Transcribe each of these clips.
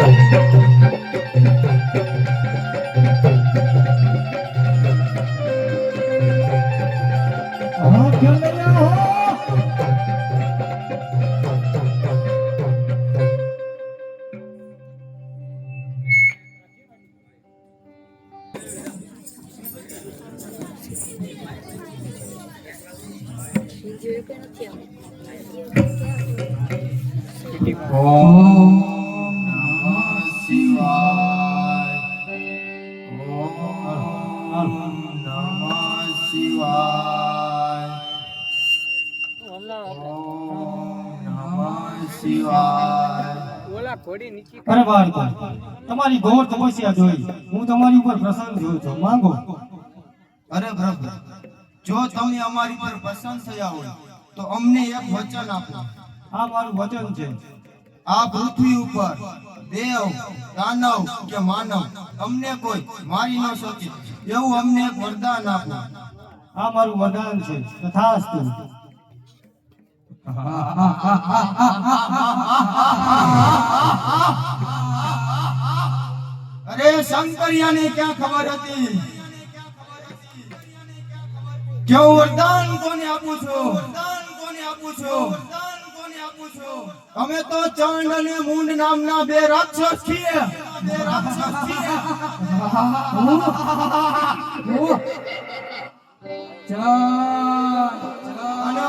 Thank you. તપસ્યા જોઈ હું તમારી ઉપર પ્રસન્ન થયો છું. માંગો. અરે પ્રભુ જો તમે અમારી પર પ્રસન્ન થયા હોય તો અમને એક વચન આપો. આ મારું વચન છે. આ પૃથ્વી ઉપર દેવ દાનવ કે માનવ અમને કોઈ મારી ન શકે એવું અમને એક વરદાન આપો. આ મારું વરદાન છે. તથાસ્તુ. અરે શંકરિયાને ક્યાં ખબર હતી? કે વરદાન કોને આપું છું? વરદાન કોને આપું છું વરદાન કોને આપું છું અમે તો ચંડ અને મુંડ નામના બે રાક્ષસ છીએ. બે રાક્ષસ છીએ અને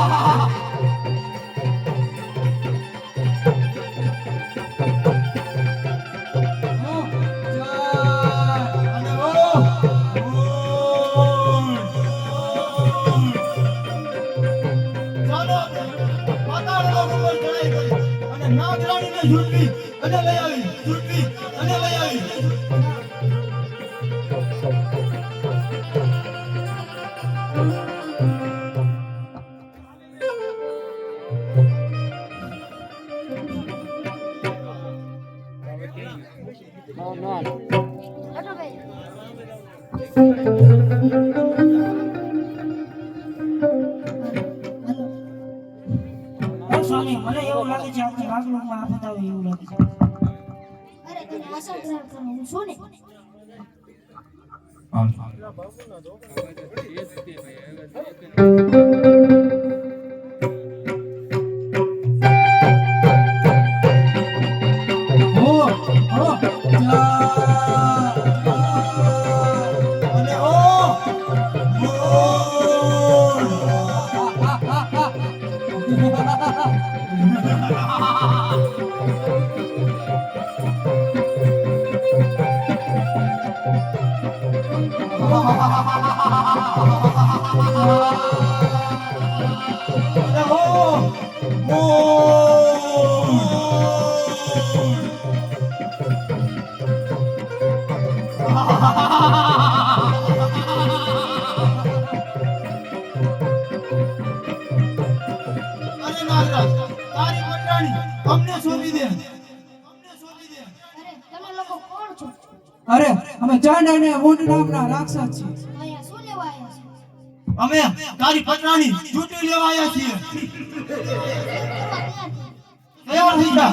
好好好。આશા ગ્રહણ કરો છું ને મૂંડ નામના રાક્ષસ છે શું લેવા આવ્યા છો? અમે તારી પટરાણી ચૂંટણી લેવા આવ્યા છીએ. તૈયાર થઈ જા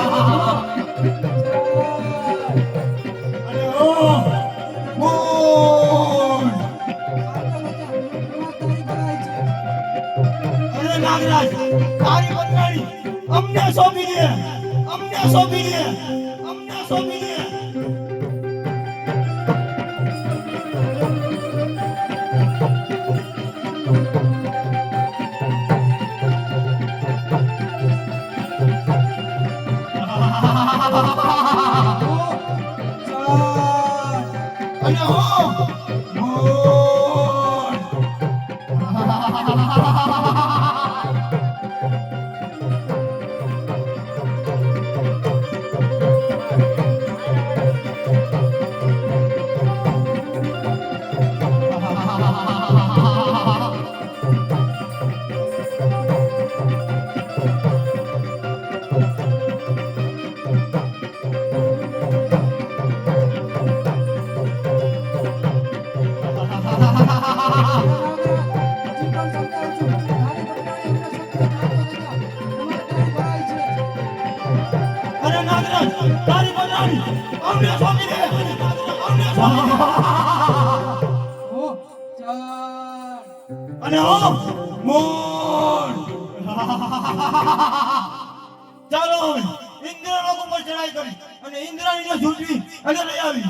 ચડાઈ કરી અને ઇન્દ્રાણીને ઝૂંટવી અને લઈ આવી.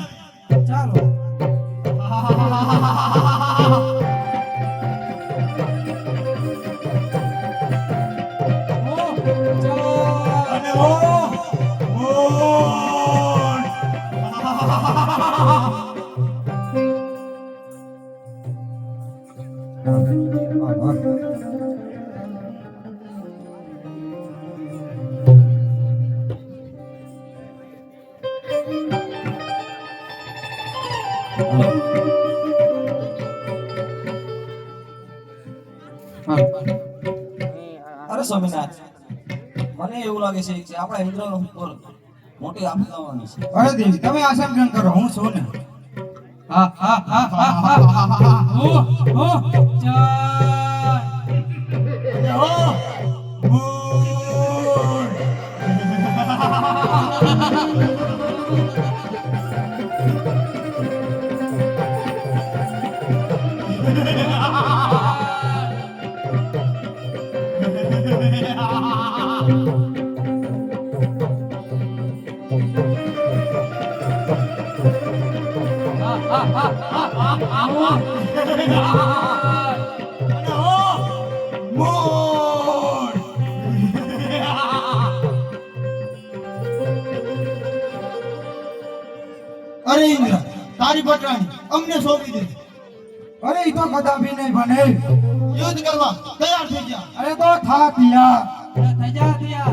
ચાલો. સ્વામિનાથ મને એવું લાગે છે કે આપણા ઇન્દ્ર ઉપર મોટી આફત આવવાની છે. અરે દેવી તમે આ સમજણ કરો હું છું ને. હા હા હા હા હા હા હા ચાર અરે ઇન્દ્ર તારી પટરાણી અમને સોંપી દે અરે ઈ તો કદાપી નહીં બને. યુદ્ધ કરવા તૈયાર થઈ ગયા અરે તો થા તિયા થજા થયા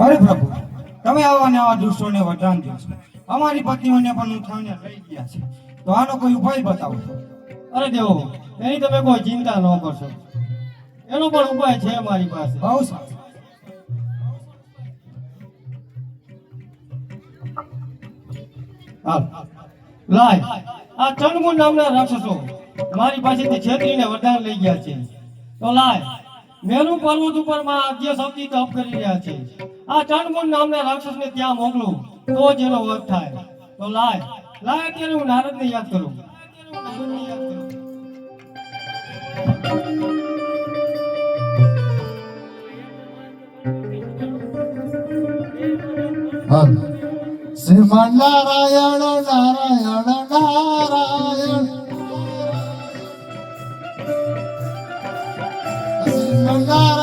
અરે પ્રભુ તમે આવા ને આવા દુષ્ટોને વરદાન દો છો. અમારી પત્નીઓને પણ ઉઠાવીને લઈ ગયા છે. તો આનો કોઈ ઉપાય બતાવો અરે દેવો એની તમે કોઈ ચિંતા ન કરશો. એનો પણ ઉપાય છે મારી પાસે. બહુ સારું. લાય. આ ચંડમુંડ નામના રાક્ષસો મારી પાસેથી છેતરીને વરદાન લઈ ગયા છે. તો લાય. મેરુ પર્વત ઉપરમાં આદ્ય શક્તિ તપ કરી રહ્યા છે. આ ચંડમુંડ નામના રાક્ષસને ત્યાં મોકલું. તો જ એનો વધ થાય. તો લાય. લાય અત્યારે હું નારદને યાદ કરું. શ્રીમન નારાયણ નારાયણ નારાયણ. નારાયણ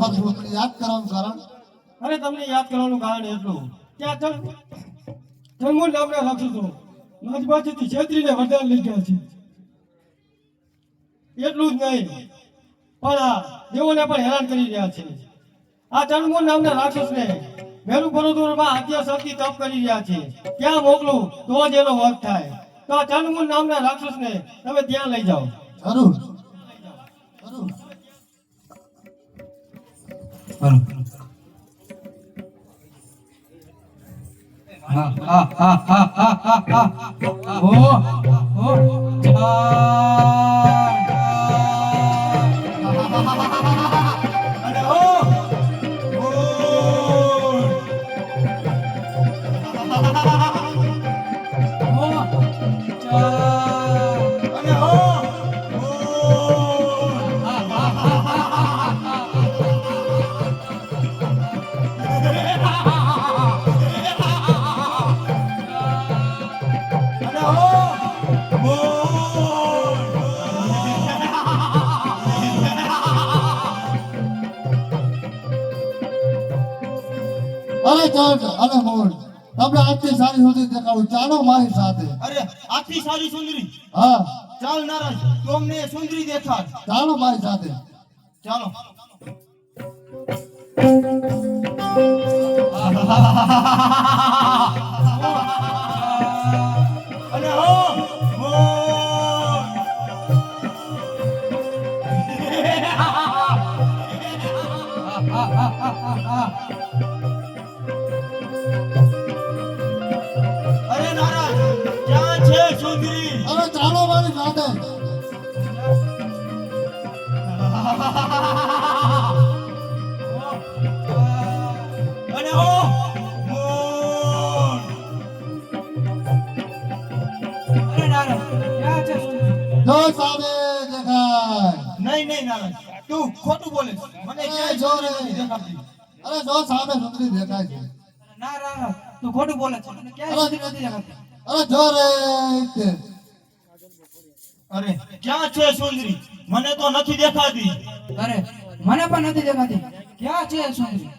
ભગવાન મને યાદ કરવાનું કારણ? અરે તમને યાદ કરવાનું કારણ એટલું. કે આ ચંડ ચંડમુંડ નામના રાક્ષસો મારી છેતરીને વરદાન લઈ છે એટલું જ નહીં પણ આ દેવોને પણ હેરાન કરી રહ્યા છે. આ ચંડમુંડ નામના રાક્ષસને મેરુ પર્વતોમાં આદ્ય શક્તિ તપ કરી રહ્યા છે. ત્યાં મોકલું? તો જ એનો વધ થાય. તો આ ચંડમુંડ નામના રાક્ષસને તમે ત્યાં લઈ જાઓ. જરૂર. હા હા હા હા હા હા અરે અને મોડ આપણે આખી સારી સુધી દેખાડું. ચાલો મારી સાથે. અરે આખી સારી સુંદરી? હા. ચાલ નારાજ તમને સુંદરી દેખાડ. ચાલો મારી સાથે. ચાલો. અને અરે ચાલો સાથે અને હો અરે નારદ ક્યાં છે જો સામે દેખાય. નહીં નહીં નારાજ તું ખોટું બોલે છે. મને ક્યાંય જો રે. અરે જો સાબે સુંદરી દેખાય છે. ના ના તું ખોટું બોલે છે. મને ક્યાં નથી દેખાતી. અરે જો રે. અરે ક્યાં છે સુંદરી? મને તો નથી દેખાતી. અરે મને પણ નથી દેખાતી. ક્યાં છે સુંદરી?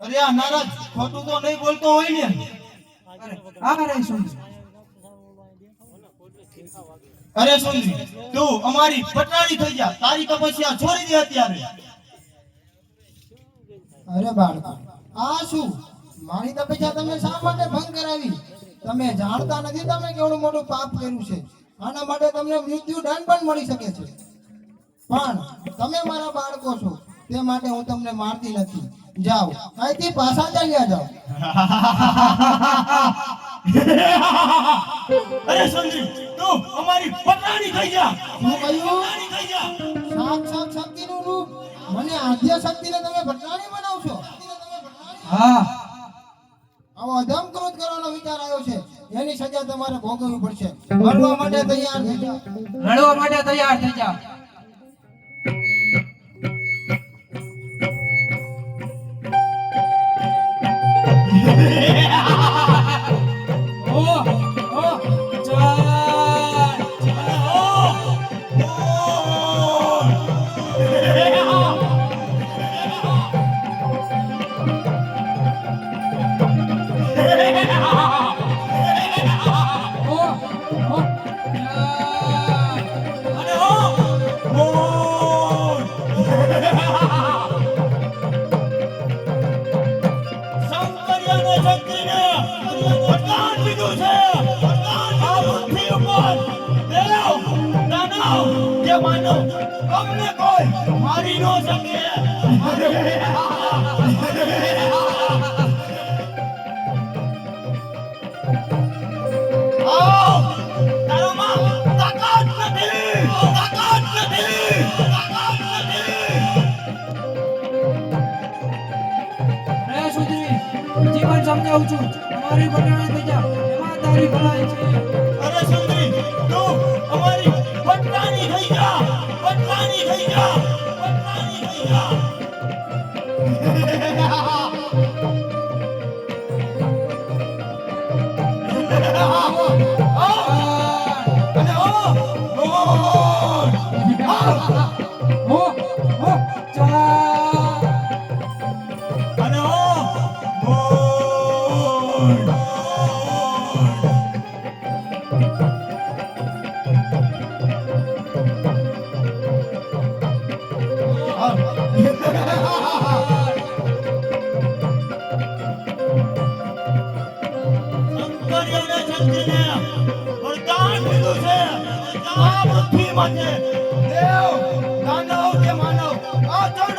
અરે આ નારાજ ખોટું તો નહીં બોલતો હોય ને. અરે આ રે સુંદરી. અરે સુંદરી તું અમારી પટાણી થઈ જા. તારી તપસ્યા છોડી દે અત્યારે. અરે બાળકો આ શું? મારી તપસ્યા તમે શા માટે ભંગ કરાવી? તમે જાણતા નથી તમે કેવડું મોટું પાપ કર્યું છે. આના માટે તમને મૃત્યુ દંડ પણ મળી શકે છે. પણ તમે મારા બાળકો છો તે માટે હું તમને મારતી નથી. જાઓ અહીંથી પાછા ચાલ્યા જાઓ. અરે સંજીવ તું અમારી પટાણી થઈ જા. હું કહ્યું પટાણી સાક્ષાત શક્તિનું રૂપ. મને આદ્ય શક્તિને તમે ભટકાણી બનાવશો? હા. આવો અધમ ક્રોધ કરવાનો વિચાર આવ્યો છે. એની સજા તમારે ભોગવવી પડશે. રડવા માટે તૈયાર થઈ જાઓ રડવા માટે તૈયાર થઈ જાઓ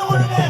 one of them.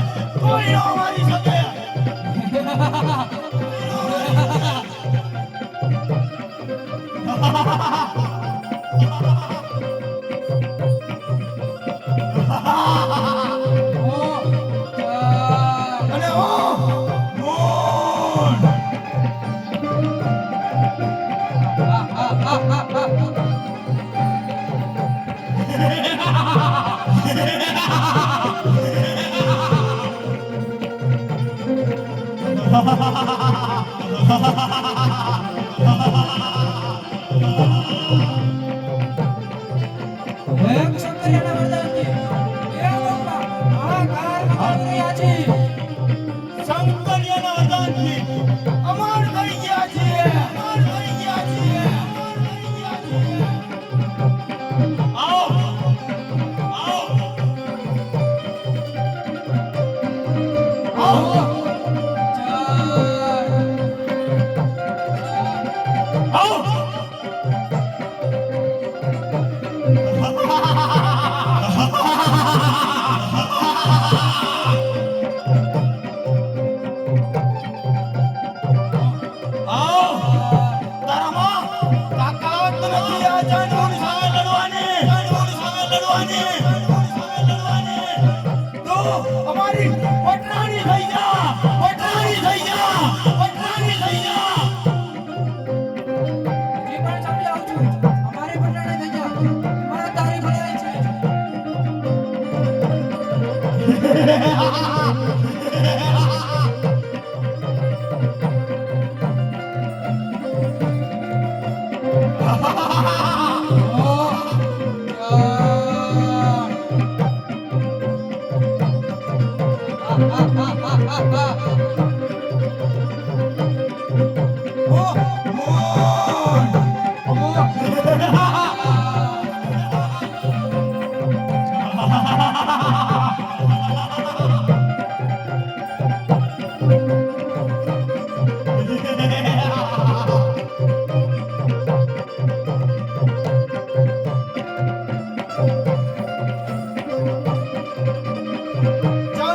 Ha ha ha!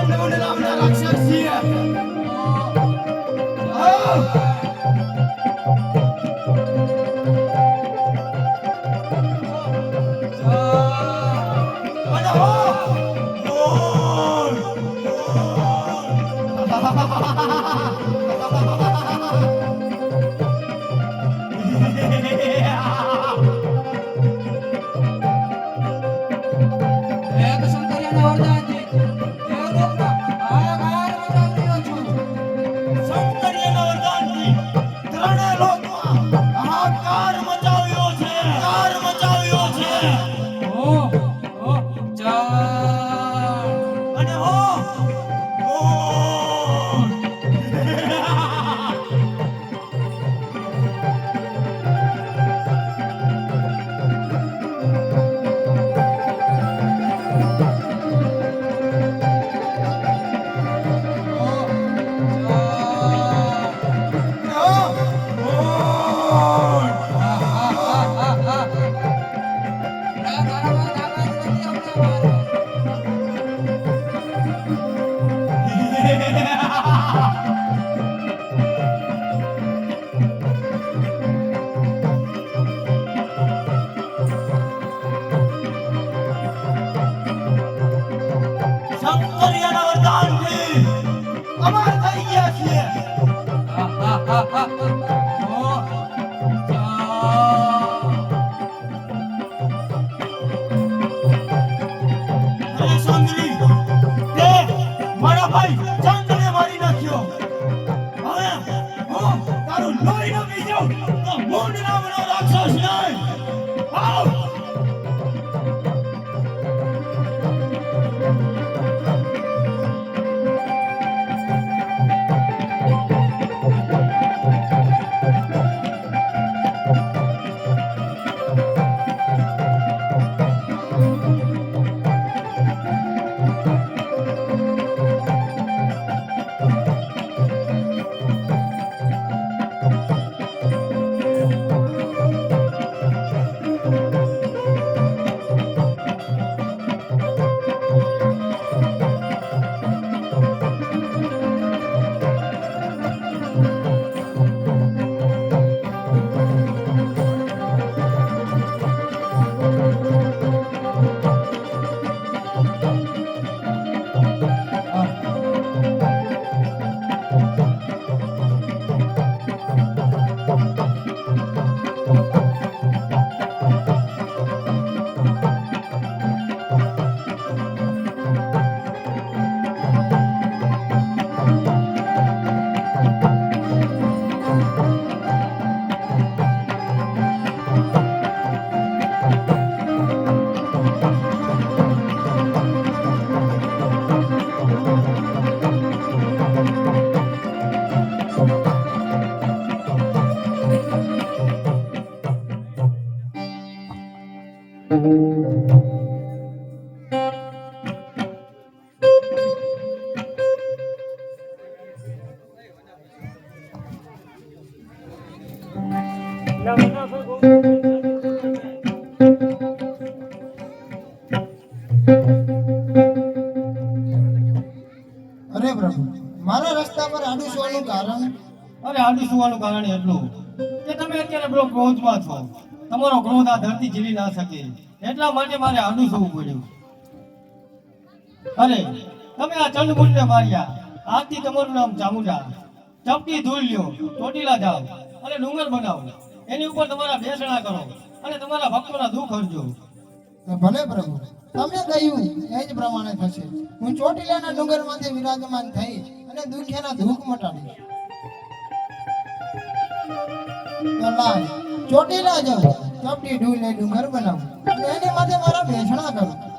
Damen und Herren, Aktion hier. આ ધરતી જીલી ના શકે. એટલા માટે મારે આડું પડ્યું. અરે, તમે આ ચંડમુંડને માર્યા. આજથી તમારું નામ ચામુંડા. ચપટી ધૂળ લ્યો, ચોટીલા જાઓ અને ડુંગર બનાવો. એની ઉપર તમારા બેસણા કરો અને તમારા ભક્તોના દુઃખ હરજો. ભલે પ્રભુ તમે કહ્યું, એ જ પ્રમાણે થશે. હું ચોટીલાના ડુંગરમાંથી વિરાજમાન થઈ અને દુખ્યાના દુઃખ મટાડીશ. ચોટીલા જાઉં ચપટી ડૂલે ડુંગર બનાવું. એની માટે મારા બેસણા કરું.